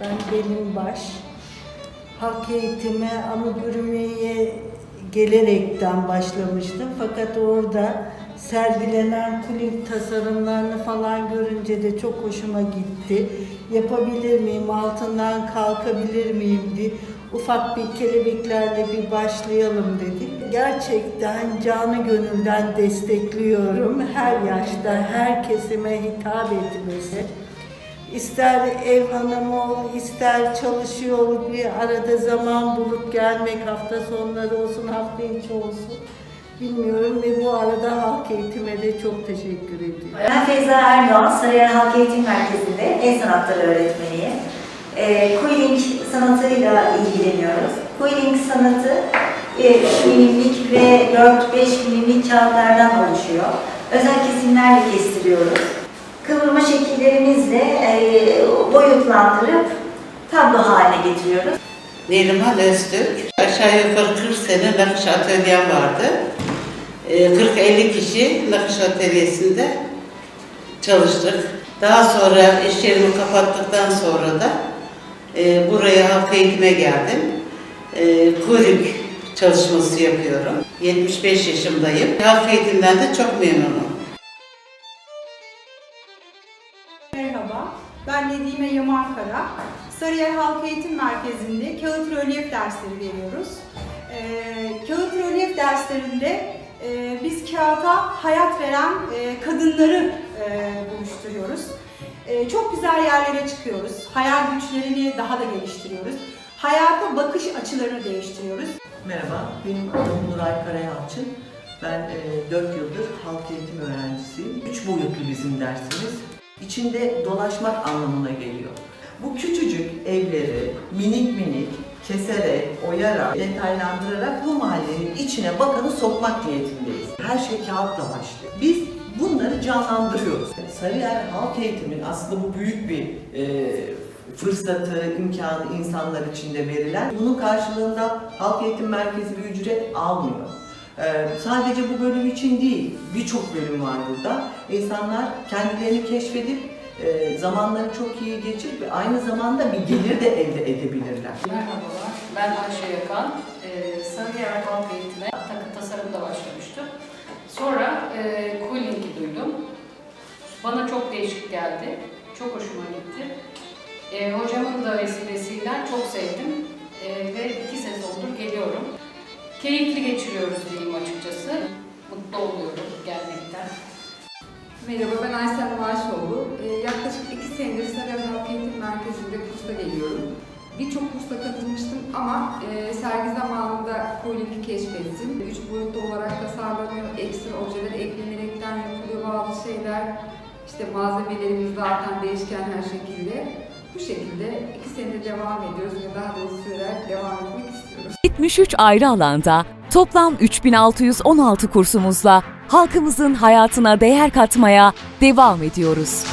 Ben Belin Baş. Halk eğitime amigurumeye gelerekten başlamıştım. Fakat orada sergilenen kuling tasarımlarını falan görünce de çok hoşuma gitti. Yapabilir miyim, altından kalkabilir miyim diye ufak bir kelebeklerle bir başlayalım dedik. Gerçekten canı gönülden destekliyorum. Her yaşta, her kesime hitap etmesi. İster ev hanımı ister çalışıyor ol, bir arada zaman bulup gelmek hafta sonları olsun, hafta içi olsun. Bilmiyorum ve bu arada halk eğitime de çok teşekkür ediyorum. Ben Feyza Erdoğan, Sarıyer Halk Eğitim Merkezi'nde el sanatları öğretmeniyim. E, Quilling sanatıyla ilgileniyoruz. Quilling sanatı e, 3 milimlik ve 4-5 milimlik kağıtlardan oluşuyor. Özel kesimlerle kestiriyoruz. Kıvırma şekillerimizle e, boyutlandırıp tablo haline getiriyoruz. Neriman Öztürk. Aşağı yukarı 40 sene nakış atölyem vardı. Ee, 40-50 kişi nakış atölyesinde çalıştık. Daha sonra iş yerimi kapattıktan sonra da e, buraya halk eğitime geldim. E, kuyruk çalışması yapıyorum. 75 yaşındayım. Halk eğitimden de çok memnunum. Ben Nedime Yamankara. Sarıyer Halk Eğitim Merkezi'nde kağıt rölyef dersleri veriyoruz. Ee, kağıt rölyef derslerinde e, biz kağıta hayat veren e, kadınları e, buluşturuyoruz. E, çok güzel yerlere çıkıyoruz. Hayal güçlerini daha da geliştiriyoruz. Hayata bakış açılarını değiştiriyoruz. Merhaba, benim adım Nuray Karayalçın. Ben e, 4 yıldır halk eğitim öğrencisiyim. 3 boyutlu bizim dersimiz. İçinde dolaşmak anlamına geliyor. Bu küçücük evleri minik minik keserek, oyarak, detaylandırarak bu mahallenin içine bakanı sokmak niyetindeyiz. Her şey kağıtla başlıyor. Biz bunları canlandırıyoruz. Sarıyer Halk Eğitim'in aslında bu büyük bir e, fırsatı, imkanı insanlar için de verilen. Bunun karşılığında Halk Eğitim Merkezi bir ücret almıyor. Ee, sadece bu bölüm için değil, birçok bölüm var burada. İnsanlar kendilerini keşfedip e, zamanları çok iyi geçirip ve aynı zamanda bir gelir de elde edebilirler. Merhabalar, ben Ayşe Yakan. Ee, Sarıyer Halk Eğitim'e takı tasarımda başlamıştım. Sonra e, Cooling'i duydum. Bana çok değişik geldi. Çok hoşuma gitti. E, hocamın da vesilesiyle çok sevdim. E, ve iki sezondur geliyorum. Keyifli geçiriyoruz diyeyim açıkçası. Mutlu oluyorum gelmekten. Merhaba ben Aysel Maaşoğlu. Ee, yaklaşık iki senedir Sarıyer Halk Eğitim Merkezi'nde kursa geliyorum. Birçok kursa katılmıştım ama e, sergi zamanında Cooling'i keşfettim. Üç boyutlu olarak tasarlanıyor, ekstra objeler eklenerekten yapılıyor bazı şeyler. İşte malzemelerimiz zaten değişken her şekilde. Bu şekilde iki senedir devam ediyoruz ve daha da uzun süreler devam etmek istiyoruz. 73 ayrı alanda toplam 3616 kursumuzla halkımızın hayatına değer katmaya devam ediyoruz.